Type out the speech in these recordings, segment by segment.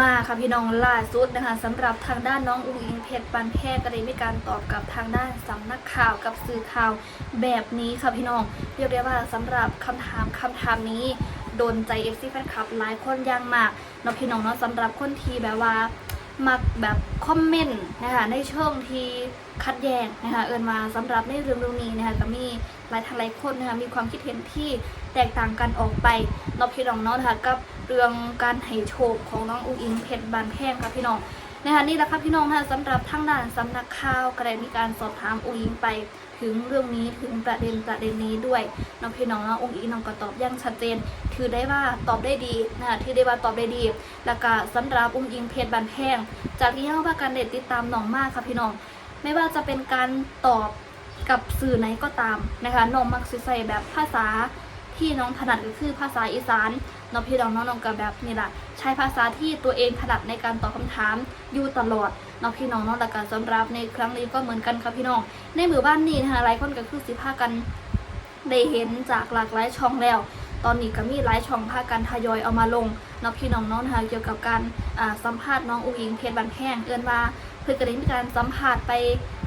มาค่ะพี่น้องล่าสุดนะคะสำหรับทางด้านน้องอุ้งอิงเพชรปันแพทย์ก็ได้มีการตอบกับทางด้านสำนักข่าวกับสื่อข่าวแบบนี้ค่ะพี่น้องเรียกได้ว่าสำหรับคำถามคำถามนี้โดนใจเอฟซีแฟนคลับหลายคนอย่างมากเนาะพี่น้องเนาะสำหรับคนที่แบบว่า มักแบบคอมเมนต์นะคะในช่องที่คัดแย้งนะคะเอินมาสำหรับในเรื่องเรื่องนี้นะคะก็มีหลายทางหลายคนนะคะมีความคิดเห็นที่แตกต่างกันออกไปนอกพี่น้องเนาะนะคะกับเรื่องการให้โชคของน้องอุ้งอิงเพชรบานแพงค่ะพี่น้อง นะคะนี่แหละค่ะพี่น้องนะคะสำหรับทางด้านสำนักข่าวก็ได้มีการสอบถามอุ้งอิงไปถึงเรื่องนี้ถึงประเด็นประเด็นนี้ด้วยน้องพี่น้องนะองค์อิงน้องก็ตอบอยังชัดเจน ถือได้ว่าตอบได้ดีนะคะที่ได้ว่าตอบได้ดี แล้วก็สำหรับองค์อิงเพชรบันแพงจากที่เข้าว่าการเด็ดติดตามน้องมากค่ะพี่น้อง ไม่ว่าจะเป็นการตอบกับสื่อไหนก็ตามนะคะน้องมักสิใส่แบบภาษา ที่น้องถนัดก็คือภาษาอีสานน้องพี่น้องน้องน้องก็แบบนี่แหละใช้ภาษาที่ตัวเองถนัดในการตอบคำถามอยู่ตลอดน้องพี่น้องน้องและการสำรับในครั้งนี้ก็เหมือนกันค่ะพี่น้อง ในหมู่บ้านนี้นะคะหลายคนก็คือสิพากันได้เห็นจากหลากหลายช่องแล้ว ตอนนี้ก็มีหลายช่องพากันทยอยเอามาลงเนาะพี่น้องน้องนะคะเกี่ยวกับการสัมภาษณ์น้องอุ้งอิงเพชรบันแพงเอื้อนว่าเพื่อนก็ได้มีการสัมภาษณ์ไป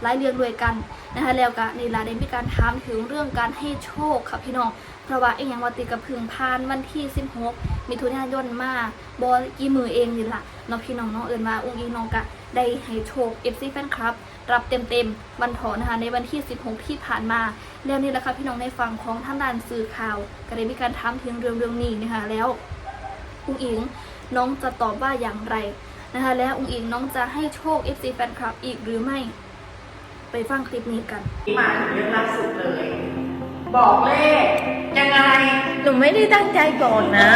หลายเรื่องด้วยกันนะคะแล้วก็นี่ละได้มีการถามถึงเรื่องการให้โชคค่ะพี่น้องเพราะว่าเองยังวัติกระพึงพานวันที่ 16 มิถุนายนมาบอกี่มือเองนี่ละเนาะพี่น้องเน้องเอื้อนว่าอุ้งอิงน้องก็ได้ให้โชค FC แฟนคลับรับเต็มๆวันถอนะคะในวันที่ 16 ที่ผ่านมาแล้วนี่แหละค่ะพี่น้องในฝั่งของท่างด้านสื่อข่าว ก็ได้มีการถามถึงเรื่องเรื่องนี้นะคะแล้วอุ้งอิงน้องจะตอบว่าอย่างไรนะคะแล้วอุ้งอิงน้องจะให้โชค FC แฟนคลับอีกหรือไม่ ไปฟังคลิปนี้กัน มาถึงเรื่องล่าสุดเลย บอกเลขยังไง หนูไม่ได้ตั้งใจก่อนนะ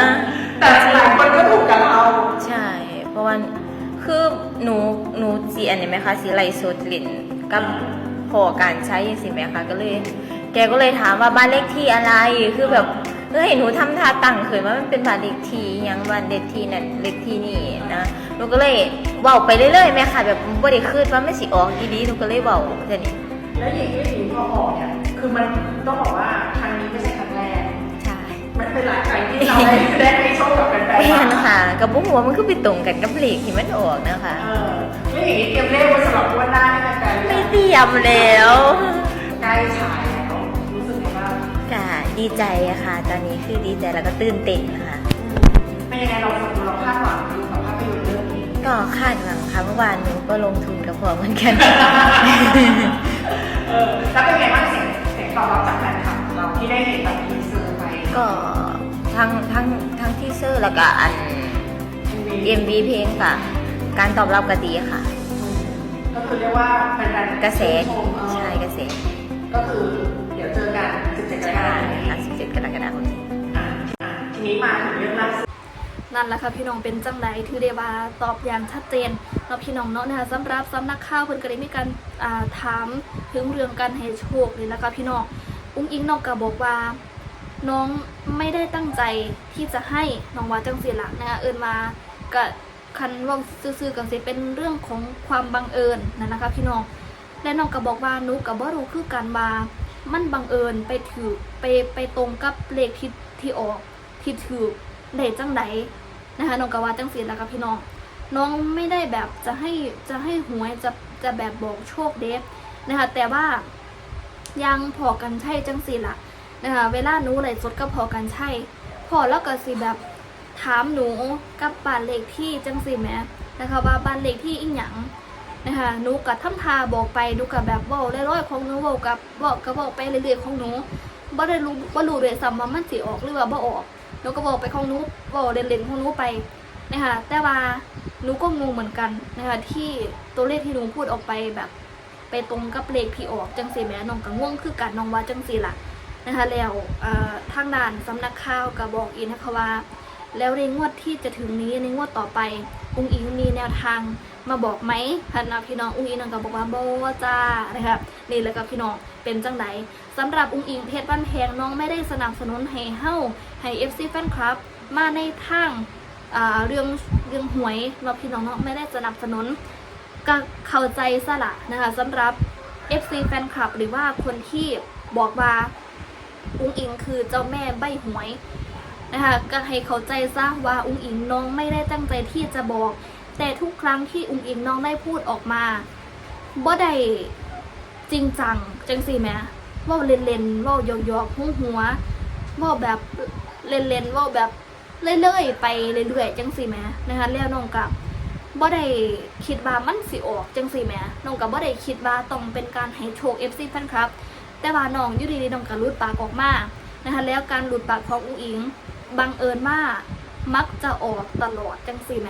แต่หลายคนก็ถูกกับเรา ใช่ เพราะว่าคือหนูหนูสีอันนี้ไหมคะสีไลโซดลินกับพอการใช้สิไหมคะก็เลย แกก็เลยถามว่าบ้านเลขที่อะไรคือแบบ เฮ้ยหนูทำท่าตั้งเคยว่ามันเป็นบ้านเลขที่หยังบ้านเลขที่นั่นเลขที่นี่นะหนูก็เลยเว้าไปเรื่อยๆแม่ค่ะแบบบ่ได้คืดว่าไม่สิออกอีดีหนูก็เลยเว้าเท่านี้แล้วอย่างที่หญิงพอออกเนี่ยคือมันต้องบอกว่าครั้งนี้ไม่ใช่ครั้งแรกใช่มันเป็นหลายครั้งที่เราได้ได้ให้โชคกับแฟนแม่ๆนมาค่ะกับบุ้งหัวมันคือไปตรงกันกับเลขที่มันออกนะคะเออแล้วอย่างนี้เตรียมเลขไว้สำหรับงวันหน้าให้แฟนๆหรือไม่ยังเตรียมแล้วใกล้ฉายแล้วรู้สึกไงบ้างค่ะ ดีใจอะค่ะ ตอนนี้คือดีใจแล้วก็ตื่นเต้นนะคะเป็นยังไงเราเราคาดหวังดูกับภาพยนตร์เรื่องนี้ก็คาดหวังค่ะเมื่อวานหนูก็ลงทุนกับพวกเหมือนกัน เออแล้วเป็นไงบ้างเสียงเสียงตอบรับจากแฟนคลับเราที่ได้เห็นแบบทีเซอร์ไปก็ทั้งทั้งทั้งที่เซอร์แล้วก็อัน MV เพลงค่ะ การตอบรับก็ดีค่ะ ก็คือเรียกว่าเป็นการกระแส ชมเออใช่กระแส ก็คือเดี๋ยวเจอกัน17กรกใช่ฎาคมนี้ค่ะ17 กรกฎาคมนี้ทีนี้มาถึงเรื่องล่าสุดนั่นแหละค่ะพี่น้องเป็นจังไดถือได้ว่าตอบอย่างชัดเจนเราพี่น้องเนาะนะคะสำหรับสำนักข่าวเพิ่นก็ได้มีการถามถึงเรื่องการให้โชคนี่และค่ะพี่น้องอุ้งอิงน้องก็บอกว่าน้องไม่ได้ตั้งใจที่จะให้น้องว่าจังสิละนะคะเอินมาก็คันว่าซื่อๆกันสิเป็นเรื่องของความบังเอิญนั่นนะคะพี่น้องและน้องก็บอกว่านูกับบ่รู้คือกันว่า มันบังเอิญไปถือไปไปตรงกับเลขที่ที่ออกที่ถือได้จังไดนะคะน้องก็ว่าจังสิละค่ะพี่น้อง น้องไม่ได้แบบจะให้จะให้หวยจะจะแบบบอกโชคเด็นะคะแต่ว่ายังพอกันใช่จังสิละนะคะเวลาหนูไหลสดก็พอกันใช่พอแล้วก็สิแบบถามหนูกับบ้านเลขที่จังสิแหมนะคะว่าบ้านเลขที่อีหยัง นะคะหนูกับทำทาบอกไปหนูกับแบบเว้าร้อยๆของหนูเว้ากับบอกก็บอกไปเรื่อยๆของหนูบ่ได้รู้บ่รู้เลยซ้ำว่ามันสิออกหรือว่าบ่ออกหนูก็บอกไปของหนูเว้าเล่นๆของหนูไปนะคะแต่ว่าหนูก็งงเหมือนกันนะคะที่ตัวเลขที่หนูพูดออกไปแบบ ไปตรงกับเลขที่ออกจังสิแหมน้องก็งงคือกันน้องว่าจังสิล่ะนะคะแล้วทางด่านสำนักข่าวก็บอกอีนะคะว่า แล้วในงวดที่จะถึงนี้ในงวดต่อไป อุ้งอิงมีแนวทางมาบอกไหมพันนะพี่น้องอุ้งอิงนั่นก็บอกว่าโบจ้านะครับนี่แหละกับพี่น้องเป็นจังไดสำหรับอุ้งอิงเพชรบ้านแพงน้องไม่ได้สนับสนุนให้เฮ้าให้เอฟซีแฟนคลับ มาในทางอ่าเรื่องเรื่องหวยเราพี่น้องเนาะไม่ได้สนับสนุนก็เข้าใจซะละนะคะสำหรับ FC แฟนคลับหรือว่าคนที่บอกว่าอุ้งอิงคือเจ้าแม่ใบหวย นะคะก็ให้เข้าใจซะว่าอุ้งอิงน้องไม่ได้ตั้งใจที่จะบอก แต่ทุกครั้งที่อุ้งอิงน้องได้พูดออกมาบ่ได้จริงจังจังสิแหมเว่าเล่นๆเว่าหยอกๆหัวหัวว่าแบบเล่นๆเว่าแบบเรื่อยๆไปเรื่อยๆจังสิแหมนะคะแล้วน้องกับบ่ได้คิดว่ามันสิออกจังสิแหมน้องกับบ่ได้คิดว่าต้องเป็นการให้โชค FC แฟนคลับ แต่ว่าน้องอยู่ดีๆน้องก็หลุดปากออกมานะคะแล้วการหลุดปากของอุ้งอิง บังเอิญว่ามักจะออกตลอดจังสิแหม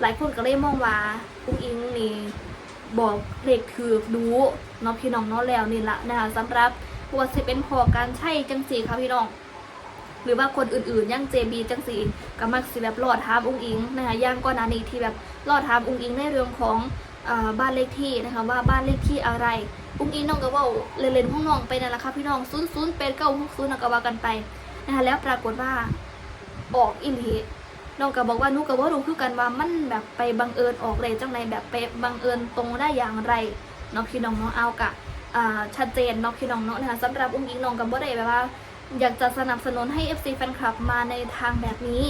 หลายคนก็เลยมองว่าอุ้งอิงนี่บอกเลขคือดูเนาะพี่น้องเนาะแล้วนี่ละนะคะสำหรับว่าสิเป็นพอการใช่จังสีค่ะพี่น้อง หรือว่าคนอื่นๆย่างเจบีจังสีก็มักสิแบบรอดทามอุ้งอิงนะคะย่างก่อนานี้ที่แบบรอดทามอุ้งอิงในเรื่องของอบ้านเลขที่นะคะว่าบ้านเลขที่อะไร อุ้งอิงน้องก็ว่าเล่นๆห้องน้องไปนั่นแหละค่ะพี่น้องศูนย์ศูนย์เป็นเก้าหกศูนย์ก็ว่ากันไป นะคะแล้วปรากฏว่าออกอินทีน้องก็บอกว่านูก็บ่รู้คือกันว่ามันแบบไปบังเอิญออกเลยจังไรแบบไปบังเอิญตรงได้อย่างไรเนาะพี่น้องเนาะเอากะชัดเจนเนาะพี่น้องเนาะนะคะสำหรับอุ้งอิงน้องก็บ่ได้แบบว่า อยากจะสนับสนุนให้ FC แฟนคลับมาในทางแบบนี้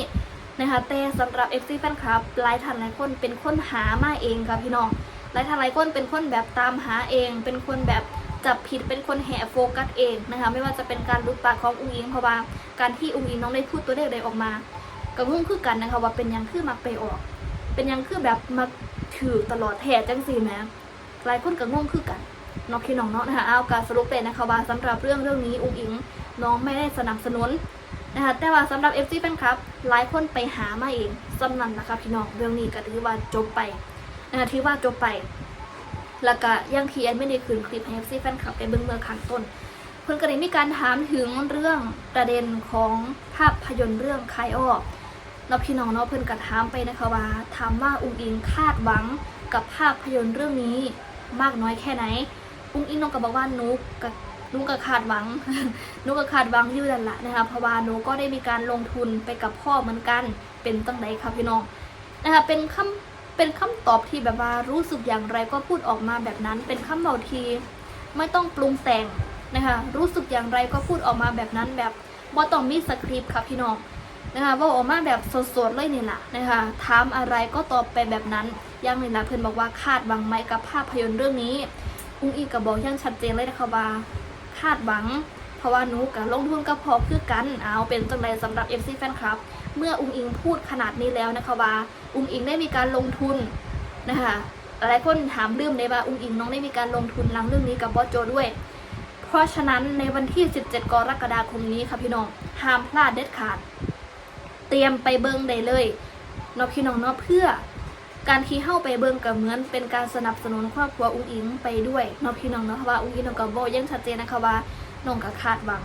นะคะแต่สำหรับ FC แฟนคลับหลายท่านหลายคนเป็นคนหามาเองค่ะพี่น้องหลายท่านหลายคนเป็นคนแบบตามหาเอง เป็นคนแบบ จับผิดเป็นคนแห่โฟกัสเองนะคะ ไม่ว่าจะเป็นการลุกปากของอุ้งอิงเพราะว่าการที่อุ้งอิงน้องได้พูดตัวเลขใดออกมาก็งงคือกันนะคะ ว่าเป็นยังคือมักไปออก เป็นยังคือแบบมักถือตลอดแท้จังสี่แหมหลายคนก็งงคือกันเนอกพี่น้องเนาะนะคะเอาการสรุปเลยนะคะว่าสำหรับเรื่องเรื่องนี้อุ้งอิงน้องไม่ได้สนับสนุนนะคะแต่ว่าสำหรับ FC แฟนคลับ หลายคนไปหามาเองสำนันนะคะพี่น้องเรื่องนี้ก็ถือว่าจบไปนะคะถือว่าจบไป แล้วก็ยังที่แอนไม่ได้คืนคลิปให้ FC แฟนคลับไปเบิ่งเมื่อข้างต้นเพิ่อนก็ได้มีการถามถึงเรื่องประเด็นของภาพยนตร์เรื่องคายอ้อเราพี่น้องเนาะเพิ่อนก็ถามไปนะคะว่าถามว่าอุ้งอิงคาดหวังกับภาพยนตร์เรื่องนี้มากน้อยแค่ไหน อุ้งอิงน้องก็บอกว่านูกับนูก็คาดหวังนูก็คาดหวังอยู่นั่นแหละนะคะเพราะว่านูก็ได้มีการลงทุนไปกับพ่อเหมือนกันเป็นตั้งไหนคะพี่น้องนะคะเป็นคำ เป็นคำตอบที่แบบว่ารู้สึกอย่างไรก็พูดออกมาแบบนั้น เป็นคำเบาที ไม่ต้องปรุงแต่งนะคะรู้สึกอย่างไรก็พูดออกมาแบบนั้นแบบบ่ต้องมีสคริปต์ค่ะพี่น้องนะคะว่าออกมาแบบสดๆเลยนี่แหละนะคะถามอะไรก็ตอบไปแบบนั้นอยังนี่แหละเพื่อนบอกว่าคาดหวังไหมกับภาพยนตร์เรื่องนี้อุ้งอิงกับบอกอยังชัดเจนเลยนะคะว่าคาดหวัง เพราะว่าหนูกับลงทุนก็พอคือกันเอาเป็นจังไรสำหรับ FC แฟนคลับ เมื่ออุ้งอิงพูดขนาดนี้แล้วนะคะว่าอุ้งอิงได้มีการลงทุนนะคะหลายคนถามเรื่องเลยว่าอุ้งอิงน้องได้มีการลงทุนหลังเรื่องนี้กับบอสโจด้วย เพราะฉะนั้นในวันที่ 17 กรกฎาคมนี้ค่ะพี่น้องห้ามพลาดเด็ดขาด เตรียมไปเบิ้งได้เลยเนาะพี่น้องเนาะเพื่อการที่เข้าไปเบิงกับเหมือนเป็นการสนับสนุนครอบครัวอุ้งอิงไปด้วยเนาะพี่น้องเนาะเพราะว่าอุ้งอิงน้องกับโบยังชัดเจนนะคะว่า น้องกับคาดหวัง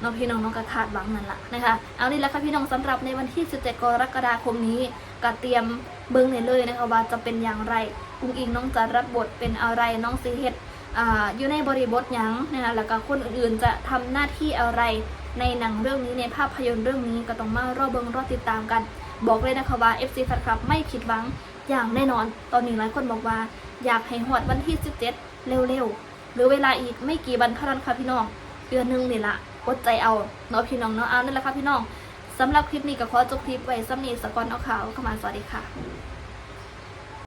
เนาะพี่น้องน้องกับคาดหวังนั่นแหละนะคะ เอานี่แหละค่ะพี่น้องสำหรับในวันที่ 17 กรกฎาคมนี้ก็เตรียมเบิงได้เลยนะคะว่าจะเป็นอย่างไรอุ้งอิงน้องจะรับบทเป็นอะไรน้องซีเฮ็ดออยู่ในบริบทยังนะคะแล้วก็คนอื่นๆจะทำหน้าที่อะไรในหนังเรื่องนี้ในภาพยนตร์เรื่องนี้ก็ต้องมารอเบิงรอติดตามกัน บอกเลยนะคะว่า FC แฟนคลับไม่ผิดหวังอย่างแน่นอน ตอนนี้หลายคนบอกว่า อยากให้หอดวันที่ 17 เร็วๆ หรือเวลาอีกไม่กี่วันเท่านั้นค่ะพี่น้อง ดือนหนึงนี่ละอดใจเอาเนาะพี่น้องเนาะเอานั่นแหละค่ะพี่น้องสำหรับคลิปนี้ก็ขอจบคลิปไว้ซ้ำนี้สกอนเอาข่าวเข้ามาสวัสดีค่ะ